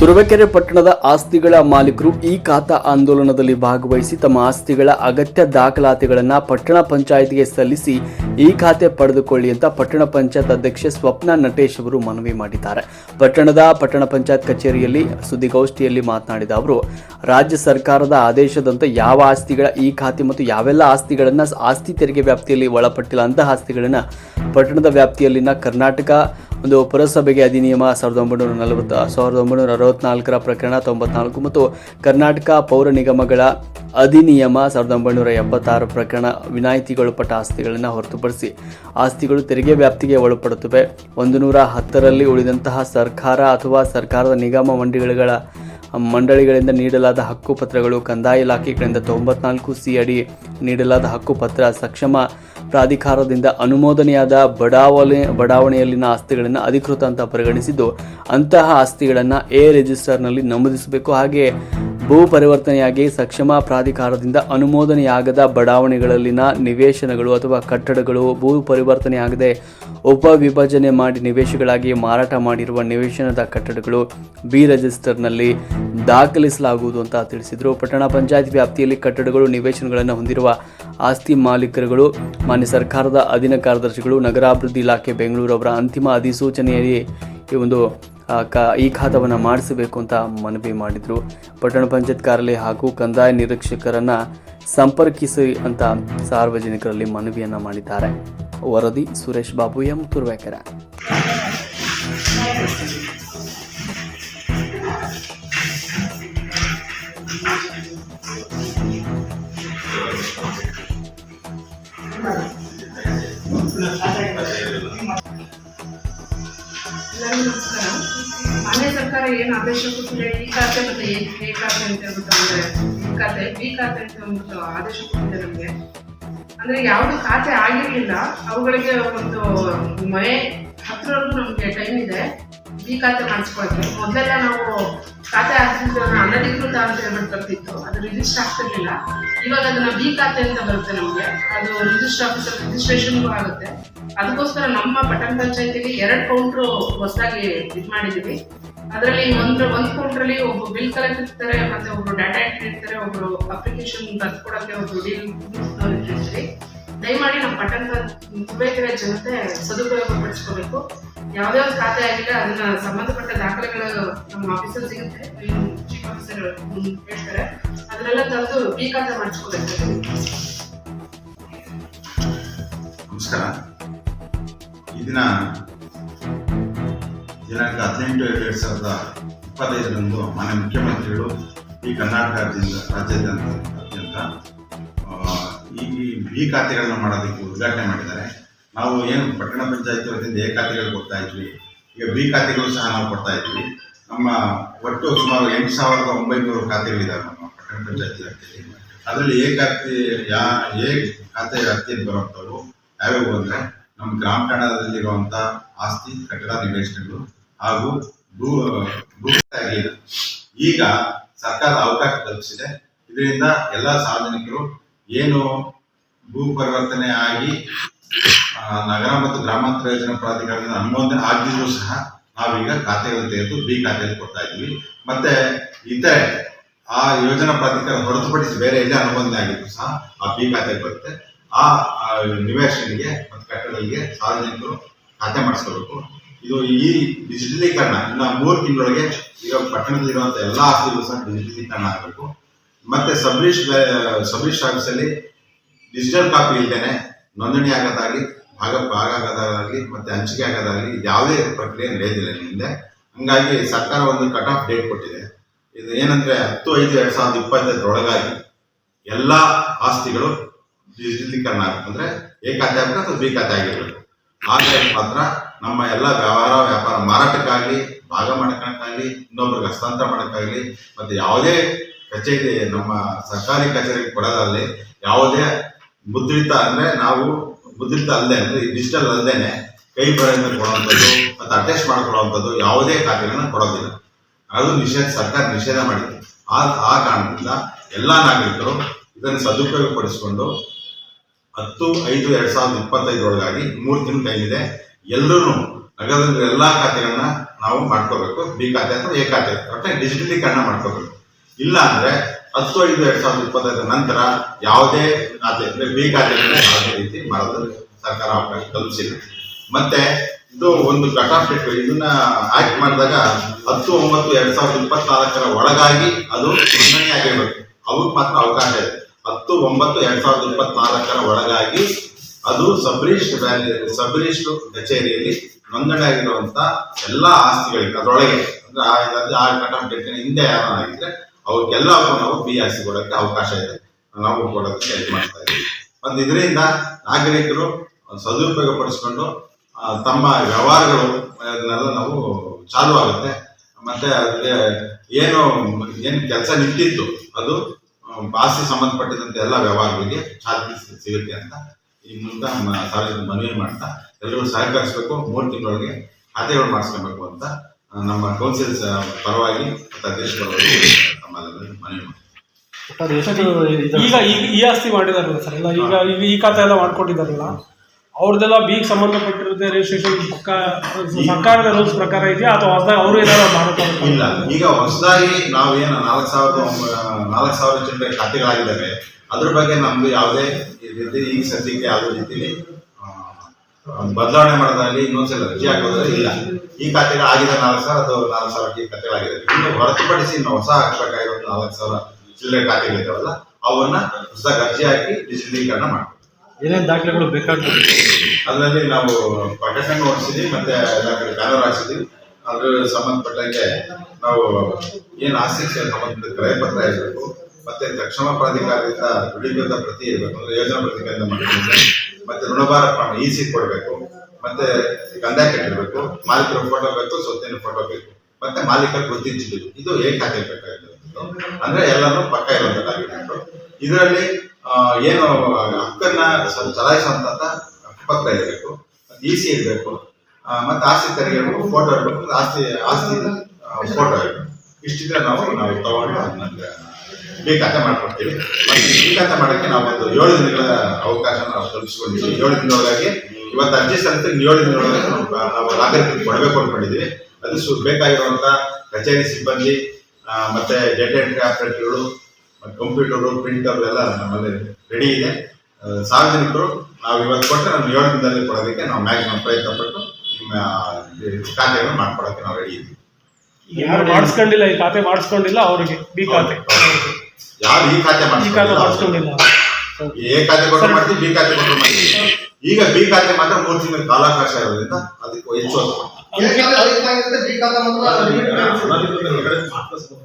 ತುರುವೇಕೆರೆ ಪಟ್ಟಣದ ಆಸ್ತಿಗಳ ಮಾಲೀಕರು ಈ ಖಾತಾ ಆಂದೋಲನದಲ್ಲಿ ಭಾಗವಹಿಸಿ ತಮ್ಮ ಆಸ್ತಿಗಳ ಅಗತ್ಯ ದಾಖಲಾತಿಗಳನ್ನು ಪಟ್ಟಣ ಪಂಚಾಯತ್ಗೆ ಸಲ್ಲಿಸಿ ಈ ಖಾತೆ ಪಡೆದುಕೊಳ್ಳಿ ಅಂತ ಪಟ್ಟಣ ಪಂಚಾಯತ್ ಅಧ್ಯಕ್ಷೆ ಸ್ವಪ್ನ ನಟೇಶ್ ಅವರು ಮನವಿ ಮಾಡಿದ್ದಾರೆ. ಪಟ್ಟಣದ ಪಟ್ಟಣ ಪಂಚಾಯತ್ ಕಚೇರಿಯಲ್ಲಿ ಸುದ್ದಿಗೋಷ್ಠಿಯಲ್ಲಿ ಮಾತನಾಡಿದ ಅವರು, ರಾಜ್ಯ ಸರ್ಕಾರದ ಆದೇಶದಂತೆ ಯಾವ ಆಸ್ತಿಗಳ ಈ ಖಾತೆ ಮತ್ತು ಯಾವೆಲ್ಲ ಆಸ್ತಿಗಳನ್ನು ಆಸ್ತಿ ತೆರಿಗೆ ವ್ಯಾಪ್ತಿಯಲ್ಲಿ ಒಳಪಟ್ಟಿಲ್ಲ ಅಂತಹ ಆಸ್ತಿಗಳನ್ನು ಪಟ್ಟಣದ ವ್ಯಾಪ್ತಿಯಲ್ಲಿನ ಕರ್ನಾಟಕ ಒಂದು ಪುರಸಭೆಗೆ ಅಧಿನಿಯಮ ಸಾವಿರದ ಒಂಬೈನೂರ ನಲವತ್ತ ಸಾವಿರದ ಒಂಬೈನೂರ ಅರವತ್ನಾಲ್ಕರ ಪ್ರಕರಣ ತೊಂಬತ್ನಾಲ್ಕು ಮತ್ತು ಕರ್ನಾಟಕ ಪೌರ ನಿಗಮಗಳ ಅಧಿನಿಯಮ ಸಾವಿರದ ಒಂಬೈನೂರ ಎಪ್ಪತ್ತಾರು ಪ್ರಕರಣ ವಿನಾಯಿತಿಗೊಳಪಟ್ಟ ಆಸ್ತಿಗಳನ್ನು ಹೊರತುಪಡಿಸಿ ಆಸ್ತಿಗಳು ತೆರಿಗೆ ವ್ಯಾಪ್ತಿಗೆ ಒಳಪಡುತ್ತವೆ. ಒಂದು ನೂರ ಹತ್ತರಲ್ಲಿ ಉಳಿದಂತಹ ಸರ್ಕಾರ ಅಥವಾ ಸರ್ಕಾರದ ನಿಗಮ ಮಂಡಳಿಗಳ ಮಂಡಳಿಗಳಿಂದ ನೀಡಲಾದ ಹಕ್ಕುಪತ್ರಗಳು ಕಂದಾಯ ಇಲಾಖೆಗಳಿಂದ ತೊಂಬತ್ನಾಲ್ಕು ಸಿ ಅಡಿ ನೀಡಲಾದ ಹಕ್ಕುಪತ್ರ ಸಕ್ಷಮ ಪ್ರಾಧಿಕಾರದಿಂದ ಅನುಮೋದನೆಯಾದ ಬಡಾವಣೆ, ಬಡಾವಣೆಯಲ್ಲಿನ ಆಸ್ತಿಗಳನ್ನು ಅಧಿಕೃತ ಅಂತ ಪರಿಗಣಿಸಿದ್ದು, ಅಂತಹ ಆಸ್ತಿಗಳನ್ನು ಎ ರಿಜಿಸ್ಟರ್ನಲ್ಲಿ ನಮೂದಿಸಬೇಕು. ಹಾಗೆ ಭೂ ಪರಿವರ್ತನೆಯಾಗಿ ಸಕ್ಷಮ ಪ್ರಾಧಿಕಾರದಿಂದ ಅನುಮೋದನೆಯಾಗದ ಬಡಾವಣೆಗಳಲ್ಲಿನ ನಿವೇಶನಗಳು ಅಥವಾ ಕಟ್ಟಡಗಳು ಭೂ ಪರಿವರ್ತನೆಯಾಗದೆ ಉಪವಿಭಜನೆ ಮಾಡಿ ನಿವೇಶಗಳಾಗಿ ಮಾರಾಟ ಮಾಡಿರುವ ನಿವೇಶನದ ಕಟ್ಟಡಗಳು ಬಿ ರಿಜಿಸ್ಟರ್ನಲ್ಲಿ ದಾಖಲಿಸಲಾಗುವುದು ಅಂತ ತಿಳಿಸಿದರು. ಪಟ್ಟಣ ಪಂಚಾಯತ್ ವ್ಯಾಪ್ತಿಯಲ್ಲಿ ಕಟ್ಟಡಗಳು ನಿವೇಶನಗಳನ್ನು ಹೊಂದಿರುವ ಆಸ್ತಿ ಮಾಲೀಕರುಗಳು, ಮಾನ್ಯ ಸರ್ಕಾರದ ಅಧೀನ ಕಾರ್ಯದರ್ಶಿಗಳು, ನಗರಾಭಿವೃದ್ಧಿ ಇಲಾಖೆ ಬೆಂಗಳೂರು ಅವರ ಅಂತಿಮ ಅಧಿಸೂಚನೆಯಲ್ಲಿ ಈ ಒಂದು ಈ ಖಾತವನ್ನು ಮಾಡಿಸಬೇಕು ಅಂತ ಮನವಿ ಮಾಡಿದರು. ಪಟ್ಟಣ ಪಂಚಾಯತ್ ಕಾರ್ಯಾಲಯ ಹಾಗೂ ಕಂದಾಯ ನಿರೀಕ್ಷಕರನ್ನ ಸಂಪರ್ಕಿಸಿ ಅಂತ ಸಾರ್ವಜನಿಕರಲ್ಲಿ ಮನವಿಯನ್ನು ಮಾಡಿದ್ದಾರೆ. ವರದಿ ಸುರೇಶ್ ಬಾಬು, ಎಂ ತುರ್ವೇಕರ. ನಮಸ್ಕಾರ. ಏನು ಆದೇಶ ಈ ಖಾತೆ ಮತ್ತೆ ಎ ಖಾತೆ ಅಂತ ಹೇಳ್ಬಿಟ್ಟು ಅಂದ್ರೆ ಈ ಖಾತೆ ಬಿ ಖಾತೆ ಅಂತ ಆದೇಶ ಕೊಟ್ಟಿದೆ ನಮಗೆ. ಅಂದ್ರೆ ಯಾವುದು ಖಾತೆ ಆಗಿರಲಿಲ್ಲ, ಅವುಗಳಿಗೆ ಒಂದು ಮೇ ಹತ್ತರವರೆಗೂ ನಮಗೆ ಟೈಮ್ ಇದೆ ಬಿ ಖಾತೆ ಮಾಡಿಸ್ಕೊಳ್ತೀವಿ ಮೊದಲೆಲ್ಲ ನಾವು ಖಾತೆ ಹಾಕ್ತಿದ್ದು ಅನಧಿಕೃತ ಅಂತ ಹೇಳ್ಬಿಟ್ಟು ಬರ್ತಿತ್ತು. ಅದು ರಿಜಿಸ್ಟರ್ ಆಗ್ತಿರ್ಲಿಲ್ಲ. ಇವಾಗ ಅದನ್ನ ಬಿ ಖಾತೆ ಅಂತ ಬರುತ್ತೆ ನಮಗೆ. ಅದು ರಿಜಿಸ್ಟರ್ ಆಫೀಸರ್ ರಿಜಿಸ್ಟ್ರೇಷನ್ಗೂ ಆಗುತ್ತೆ. ಅದಕ್ಕೋಸ್ಕರ ನಮ್ಮ ಪಟ್ಟಣ ಪಂಚಾಯತಿಗೆ ಎರಡು ಕೌಂಟ್ರು ಹೊಸದಾಗಿ ಇದು ಮಾಡಿದ್ದೀವಿ. ಅದರಲ್ಲಿ ಒಂದು ಒಂದು ಕೌಂಟ್ರಲ್ಲಿ ಒಬ್ರು ಬಿಲ್ ಕಲೆಕ್ಟ್ ಇರ್ತಾರೆ, ಮತ್ತೆ ಒಬ್ರು ಡಾಟಾ ಎಂಟ್ರಿ ಇರ್ತಾರೆ, ಒಬ್ರು ಅಪ್ಲಿಕೇಶನ್ ಬರ್ಕೊಡಕ್ಕೆ ಒಬ್ರು ಡೀಲ್ ಇರ್ತೀವಿ ದಯಮಾಡಿ ನಮ್ಮ ಪಟ್ಟಣದ ತುಬೇಕೆರೆ ಜನತೆ ಸದುಪಯೋಗ ಪಡಿಸ್ಕೋಬೇಕು ಯಾವ್ಯಾವ ಖಾತೆ ಆಗಿಲ್ಲ, ಅದನ್ನ ಸಂಬಂಧಪಟ್ಟ ದಾಖಲೆಗಳು ನಮ್ಮ ಆಫೀಸರ್ ಸಿಗುತ್ತೆ. ಚೀಫ್ ಆಫೀಸರ್ ಹೇಳ್ತಾರೆ. ಅದನ್ನೆಲ್ಲ ತಂದು ಬಿ ಖಾತೆ ಮಾಡಿಸ್ಕೋಬೇಕು. ನಮಸ್ಕಾರ. ಈ ದಿನ ದಿನಾಂಕ ಹದಿನೆಂಟು ಎರಡು ಎರಡು ಸಾವಿರದ ಇಪ್ಪತ್ತೈದರಂದು ಮಾನ್ಯ ಮುಖ್ಯಮಂತ್ರಿಗಳು ಈ ಕರ್ನಾಟಕ ರಾಜ್ಯಾದ್ಯಂತ ಅತ್ಯಂತ ಈ ಬಿ ಖಾತೆಗಳನ್ನ ಮಾಡೋದಕ್ಕೆ ಉದ್ಘಾಟನೆ ಮಾಡಿದ್ದಾರೆ. ನಾವು ಏನು ಪಟ್ಟಣ ಪಂಚಾಯತಿ ವತಿಯಿಂದ ಎ ಖಾತೆಗಳು ಕೊಡ್ತಾ ಇದ್ವಿ, ಈಗ ಬಿ ಖಾತೆಗಳು ಸಹ ನಾವು ಕೊಡ್ತಾ ಇದ್ವಿ. ನಮ್ಮ ಒಟ್ಟು ಸುಮಾರು ಎಂಟು ಸಾವಿರದ ಒಂಬೈನೂರು ಖಾತೆಗಳಿದ್ದಾವೆ ನಮ್ಮ ಪಟ್ಟಣ ಪಂಚಾಯತಿ ವ್ಯಾಪ್ತಿಯಲ್ಲಿ. ಅದರಲ್ಲಿ ಎ ಖಾತೆ, ಯಾ, ಎ ಖಾತೆ ವ್ಯಾಪ್ತಿಯಲ್ಲಿ ಬರುವಂಥವು ಯಾವ್ಯಾವು ಅಂದರೆ ನಮ್ಮ ಗ್ರಾಮ ಠಾಣದಲ್ಲಿರುವಂಥ ಆಸ್ತಿ, ಕಟ್ಟಡ, ನಿವೇಶನಗಳು ಹಾಗೂ ಭೂ ಭೂ ಆಗಿಲ್ಲ. ಈಗ ಸರ್ಕಾರ ಅವಕಾಶ ಕಲ್ಪಿಸಿದೆ. ಇದರಿಂದ ಎಲ್ಲ ಸಾರ್ವಜನಿಕರು ಏನು ಭೂ ಪರಿವರ್ತನೆ ಆಗಿ ನಗರ ಮತ್ತು ಗ್ರಾಮಾಂತರ ಯೋಜನಾ ಪ್ರಾಧಿಕಾರದಿಂದ ಅನುಮೋದನೆ ಆಗಿದ್ರು ಸಹ ನಾವೀಗ ಖಾತೆಗಳು ತೆಗೆದು ಬಿ ಖಾತೆಯಲ್ಲಿ ಕೊಡ್ತಾ ಇದ್ವಿ ಮತ್ತೆ ಇತರೆ, ಆ ಯೋಜನಾ ಪ್ರಾಧಿಕಾರ ಹೊರತುಪಡಿಸಿ ಬೇರೆ ಎಲ್ಲೇ ಅನುಮೋದನೆ ಆಗಿದ್ರು ಸಹ ಆ ಬಿ ಖಾತೆಗೆ ಬರುತ್ತೆ. ಆ ನಿವೇಶನಿಗೆ ಮತ್ತು ಕಟ್ಟಡಗಳಿಗೆ ಸಾರ್ವಜನಿಕರು ಖಾತೆ ಮಾಡಿಸ್ಕೋಬೇಕು ಇದು ಈ ಡಿಜಿಟಲೀಕರಣ, ಇನ್ನು ಮೂರು ತಿಂಗಳೊಳಗೆ ಈಗ ಪಟ್ಟಣದಲ್ಲಿರುವಂಥ ಎಲ್ಲ ಆಸ್ತಿಗಳು ಸಹ ಡಿಜಿಟಲೀಕರಣ ಆಗಬೇಕು. ಮತ್ತೆ ಸಬ್ಲಿಷ್ ಸಬ್ಲಿಸ್ಟ್ ಆಫೀಸಲ್ಲಿ ಡಿಜಿಟಲ್ ಕಾಪಿ ಇಲ್ದೇನೆ ನೋಂದಣಿ ಆಗೋದಾಗಲಿ, ಭಾಗ ಭಾಗ ಆಗೋದಾಗಲಿ, ಮತ್ತೆ ಹಂಚಿಕೆ ಆಗೋದಾಗಲಿ ಯಾವುದೇ ಪ್ರಕ್ರಿಯೆ ನಡೆಯೋದಿಲ್ಲ ಹಿಂದೆ ಹಂಗಾಗಿ ಸರ್ಕಾರ ಒಂದು ಕಟ್ ಆಫ್ ಡೇಟ್ ಕೊಟ್ಟಿದೆ. ಇದು ಏನಂದ್ರೆ ಹತ್ತು, ಐದು, ಎರಡ್ ಸಾವಿರದ ಇಪ್ಪತ್ತೈದರೊಳಗಾಗಿ ಎಲ್ಲ ಆಸ್ತಿಗಳು ಡಿಜಿಟಲೀಕರಣ ಆಗುತ್ತೆ ಅಂದ್ರೆ ಖಾತೆ ಆಗಬೇಕು ಅಥವಾ ಬಿ ಖಾತೆ ಆಗಿರಬೇಕು. ಆದರೆ ಮಾತ್ರ ನಮ್ಮ ಎಲ್ಲ ವ್ಯವಹಾರ, ವ್ಯಾಪಾರ ಮಾರಾಟಕ್ಕಾಗಲಿ ಭಾಗ ಮಾಡ್ಕೊಳಕ್ಕಾಗಲಿ ಇನ್ನೊಬ್ರಿಗೆ ಹಸ್ತಾಂತರ ಮಾಡೋಕ್ಕಾಗಲಿ, ಮತ್ತೆ ಯಾವುದೇ ಕಚೇರಿ, ನಮ್ಮ ಸರ್ಕಾರಿ ಕಚೇರಿಗೆ ಕೊಡೋದಾಗಲಿ ಯಾವುದೇ ಮುದ್ರಿತ ಅಂದ್ರೆ ನಾವು ಮುದ್ರಿತ ಅಲ್ಲದೆ ಅಂದ್ರೆ ಡಿಜಿಟಲ್ ಅಲ್ಲದೇನೆ ಕೈ ಬರೆಯಿಂದ ಕೊಡುವಂಥದ್ದು ಮತ್ತೆ ಅಟ್ಯಾಚ್ ಮಾಡಿಕೊಡುವಂಥದ್ದು ಯಾವುದೇ ಖಾತೆಗಳನ್ನ ಕೊಡೋದಿಲ್ಲ. ಅದು ನಿಷೇಧ, ಸರ್ಕಾರ ನಿಷೇಧ ಮಾಡಿದೆ. ಆ ಆ ಕಾರಣದಿಂದ ಎಲ್ಲ ನಾಗರಿಕರು ಇದನ್ನು ಸದುಪಯೋಗಪಡಿಸಿಕೊಂಡು ಹತ್ತು, ಐದು, ಎರಡು ಸಾವಿರದ ಇಪ್ಪತ್ತೈದರೊಳಗಾಗಿ ಮೂರು ದಿನ ಎಲ್ಲರೂ ನಗರದ ಎಲ್ಲ ಖಾತೆಗಳನ್ನ ನಾವು ಮಾಡ್ಕೋಬೇಕು. ಬಿ ಖಾತೆ ಅಥವಾ ಎ ಖಾತೆ. ಒಟ್ಟೆ ಡಿಜಿಟಲೀಕರಣ ಮಾಡ್ಕೋಬೇಕು. ಇಲ್ಲ ಅಂದ್ರೆ ಹತ್ತು, ಐದು, ಎರಡ್ ಸಾವಿರದ ಇಪ್ಪತ್ತೈದರ ನಂತರ ಯಾವುದೇ ಖಾತೆ ಅಂದ್ರೆ ಬಿ ಖಾತೆ ಯಾವುದೇ ರೀತಿ ಮಾಡಲು ಸರ್ಕಾರ ಅವಕಾಶ ಕಲ್ಪಿಸಿಲ್ಲ. ಮತ್ತೆ ಇದು ಒಂದು ಕಟ್ ಆಫ್ ಡೇಟ್ ಇದನ್ನ ಆಕ್ಟ್ ಮಾಡಿದಾಗ ಹತ್ತು, ಒಂಬತ್ತು, ಎರಡ್ ಸಾವಿರದ ಇಪ್ಪತ್ನಾಲ್ಕರ ಒಳಗಾಗಿ ಅದು ನೋಂದಣಿ ಆಗಿರ್ಬೇಕು ಅವಕ್ಕೆ ಮಾತ್ರ ಅವಕಾಶ ಇದೆ. ಹತ್ತು, ಒಂಬತ್ತು, ಎರಡ್ ಸಾವಿರದ ಇಪ್ಪತ್ನಾಲ್ಕರ ಒಳಗಾಗಿ ಅದು ಸಬ್ ಬ್ಯಾಂಕ್ ವ್ಯಾಲಿ ಸಬ್ ರಿಜಿಸ್ಟರ್ ಕಚೇರಿಯಲ್ಲಿ ನೋಂದಣಿ ಆಗಿರುವಂತ ಎಲ್ಲಾ ಆಸ್ತಿಗಳಿಗೆ, ಅದರೊಳಗೆ ಅಂದ್ರೆ ಆ ಕಟ್ ಆಫ್ ಡೇಟ್ ಹಿಂದೆ ಯಾರು ಆಗಿದ್ರೆ ಅವಕ್ಕೆಲ್ಲವೂ ನಾವು ಬಿ ಆಸ್ತಿ ಕೊಡೋಕ್ಕೆ ಅವಕಾಶ ಇದೆ. ನಾವು ಕೊಡೋದಕ್ಕೆ ಹೆಲ್ಪ್ ಮಾಡ್ತಾ ಇದ್ದೀವಿ. ಮತ್ತು ಇದರಿಂದ ನಾಗರಿಕರು ಸದುಪಯೋಗ ಪಡಿಸ್ಕೊಂಡು ತಮ್ಮ ವ್ಯವಹಾರಗಳು, ಅದನ್ನೆಲ್ಲ ನಾವು ಚಾಲು ಆಗುತ್ತೆ. ಮತ್ತೆ ಅದಕ್ಕೆ ಏನು ಏನು ಕೆಲಸ ನಿಂತಿತ್ತು, ಅದು ಆಸ್ತಿ ಸಂಬಂಧಪಟ್ಟಿದಂತೆ ಎಲ್ಲ ವ್ಯವಹಾರಗಳಿಗೆ ಚಾಲ್ತಿ ಸಿಗುತ್ತೆ ಅಂತ ಈ ಮೂಲಕ ನಮ್ಮ ಸಾರ್ವಜನಿಕ ಮನವಿ ಮಾಡ್ತಾ ಎಲ್ಲರೂ ಸಹಕರಿಸಬೇಕು ಮೂರು ತಿಂಗಳೊಳಗೆ ಖಾತೆಗಳು ಮಾಡಿಸ್ಕೊಬೇಕು ಅಂತ ನಮ್ಮ ಕೌನ್ಸಿಲ್ ಪರವಾಗಿ ಮತ್ತು ಅಧ್ಯಕ್ಷ ಪರವಾಗಿ ತಮ್ಮೆಲ್ಲರಿಗೂ ಮನವಿ ಈಗ ಈಗ ಈ ಆಸ್ತಿ ಮಾಡಿದಾರಲ್ಲ ಸರ್ ಎಲ್ಲ ಈಗ ಈಗ ಈ ಖಾತೆ ಎಲ್ಲ ಮಾಡ್ಕೊಂಡಿದ್ದಾರಲ್ಲ ಅವ್ರದ್ದೆಲ್ಲ ಬೀಗ್ ಸಂಬಂಧಪಟ್ಟಿರುತ್ತೆ ರಿಜಿಸ್ಟ್ರೇಷನ್ ಪಕ್ಕ ಸರ್ಕಾರದ ರೂಲ್ಸ್ ಪ್ರಕಾರ ಇದೆಯಾ ಅಥವಾ ಹೊಸದಾಗಿ ಅವರು ಏನಾದ್ರು ಮಾಡ್ಕೊಂಡು ಇಲ್ಲ ಈಗ ಹೊಸದಾಗಿ ನಾವೇನು ನಾಲ್ಕು ಸಾವಿರದ ನಾಲ್ಕು ಸಾವಿರ ಜನ ಖಾತೆಗಳಾಗಿದ್ದಾವೆ ಅದ್ರ ಬಗ್ಗೆ ನಮ್ದು ಯಾವುದೇ ರೀತಿ ಈ ಸದ್ಯಕ್ಕೆ ಯಾವುದೇ ರೀತಿಲಿ ಆ, ಬದಲಾವಣೆ ಮಾಡೋದಾಗಲಿ ಇನ್ನೊಂದ್ಸಲ ಅರ್ಜಿ ಹಾಕೋದ್ರೆ ಇಲ್ಲ. ಈ ಖಾತೆಗೆ ಆಗಿದೆ ನಾಲ್ಕು ಸಾವಿರ ಅದು ನಾಲ್ಕು ಸಾವಿರ ಈ ಖಾತೆಗಳಾಗಿದೆ ಇನ್ನು ಹೊರತುಪಡಿಸಿ ಇನ್ನು ಹೊಸ ಹಾಕ್ಬೇಕಾಗಿರೋ ನಾಲ್ಕು ಸಾವಿರ ಚಿಲ್ಲರೆ ಖಾತೆಗಳಿದ್ದಾವಲ್ಲ ಅವನ್ನ ಹೊಸ ಅರ್ಜಿ ಹಾಕಿ ಡಿಜಿಟಲೀಕರಣ ಮಾಡ್ತೀವಿ ಏನೇನು ದಾಖಲೆಗಳು ಬೇಕಾಗ್ತದೆ? ಅದರಲ್ಲಿ ನಾವು ಪ್ರಕಟಣೆ ಹೊಡಿಸಿದ್ವಿ ಮತ್ತೆ ಬ್ಯಾನರ್ ಹಾಕ್ಸಿದ್ವಿ. ಅದ್ರ ಸಂಬಂಧಪಟ್ಟಂಗೆ ನಾವು ಏನು ಆಸ್ತಿಗೆ ಸಂಬಂಧಪಟ್ಟ ಕ್ರಯ ಪತ್ರ ಇರಬೇಕು ಮತ್ತೆ ತಕ್ಷಣ ಪ್ರಾಧಿಕಾರದಿಂದ ದೃಢೀಕೃತ ಪ್ರತಿ ಇರಬೇಕು. ಅಂದ್ರೆ ಯೋಜನಾ ಪ್ರಾಧಿಕಾರದಿಂದ ಮಾಡಿದ್ರೆ ಮತ್ತೆ ಋಣಭಾರ ಇ ಸಿ ಕೊಡಬೇಕು. ಮತ್ತೆ ಕಂದಾಯ ಕಟ್ಟಿರ್ಬೇಕು. ಮಾಲೀಕರ ಫೋಟೋ ಬೇಕು ಸೊತ್ತಿನ ಫೋಟೋ ಬೇಕು. ಮತ್ತೆ ಮಾಲೀಕರ ಗುರುತಿಂಚಬೇಕು ಇದು ಏಕ ಹಾಕಬೇಕಾಗಿತ್ತು ಅಂದ್ರೆ ಎಲ್ಲಾನು ಪಕ್ಕ ಇರುವಂತದ್ದಾಗಿದೆ ಡಾಕ್ಯುಮೆಂಟ್ ಇದರಲ್ಲಿ ಏನು ಹಕ್ಕನ್ನ ಚಲಾಯಿಸುವಂತ ಹಕ್ಕುಪತ್ರ ಇರಬೇಕು. ಇ ಸಿ ಇರಬೇಕು. ಮತ್ತೆ ಆಸ್ತಿ ತೆರಿಗೆ ಫೋಟೋ ಇರಬೇಕು. ಆಸ್ತಿ ಆಸ್ತಿ ಫೋಟೋ ಇರಬೇಕು. ಇಷ್ಟಿದ್ರೆ ನಾವು ನಾವು ತಗೊಂಡು ಅದನ್ನ ಬಿ ಖಾತೆ ಮಾಡ್ಕೊಡ್ತೀವಿ. ಮತ್ತೆ ಮಾಡೋಕ್ಕೆ ನಾವು ಒಂದು ಏಳು ದಿನಗಳ ಅವಕಾಶ ನಾವು ಕಲ್ಪಿಸ್ಕೊಂಡಿದ್ದೀವಿ. ಏಳು ದಿನದೊಳಗಾಗಿ ಇವತ್ತು ಅರ್ಜಿ ಸಲ್ಲಿಸಿ ಏಳು ದಿನದೊಳಗೆ ನಾವು ನಾಗರಿಕರಿಗೆ ಕೊಡಬೇಕು ಅನ್ಕೊಂಡಿದ್ದೀವಿ ಅದು ಸು ಬೇಕಾಗಿರುವಂತ ಕಚೇರಿ ಸಿಬ್ಬಂದಿ ಮತ್ತೆ ಡೇಟಾ ಎಂಟ್ರಿ ಆಪರೇಟರ್ಗಳು ಕಂಪ್ಯೂಟರು ಪ್ರಿಂಟರ್ ಎಲ್ಲ ನಮ್ಮಲ್ಲಿ ರೆಡಿ ಇದೆ. ಸಾರ್ವಜನಿಕರು, ನಾವು ಇವತ್ತು ಕೊಟ್ಟರೆ ನಮ್ಮ ಏಳು ದಿನದಲ್ಲಿ ಕೊಡೋದಕ್ಕೆ ನಾವು ಮ್ಯಾಕ್ಸಿಮಮ್ ಪ್ರಯತ್ನ ಪಟ್ಟು ನಿಮ್ಮ ಖಾತೆಯನ್ನು ಮಾಡ್ಕೊಡೋಕೆ ನಾವು ರೆಡಿ ಇದ್ದೀವಿ. ಯಾರು ಮಾಡಿಸ್ಕೊಂಡಿಲ್ಲ ಈ ಖಾತೆ ಮಾಡಿಸ್ಕೊಂಡಿಲ್ಲ ಅವ್ರಿಗೆ ಬಿ ಖಾತೆ ಯಾರು ಈ ಖಾತೆ ಈ ಖಾತೆ ಮಾಡಿಸ್ಕೊಂಡಿಲ್ಲ ಎ ಖಾತೆ ಕೊಟ್ಟರು ಮಾಡ್ತೀವಿ ಬಿ ಖಾತೆ ಕೊಟ್ಟರು ಮಾಡ್ತೀವಿ ಈಗ ಬಿ ಖಾತೆ ಮಾತ್ರ ಮೂರು ತಿಂಗಳ ಕಾಲಾವಕಾಶ ಇರೋದ್ರಿಂದ ಅದಕ್ಕೆ ಹೆಚ್ಚು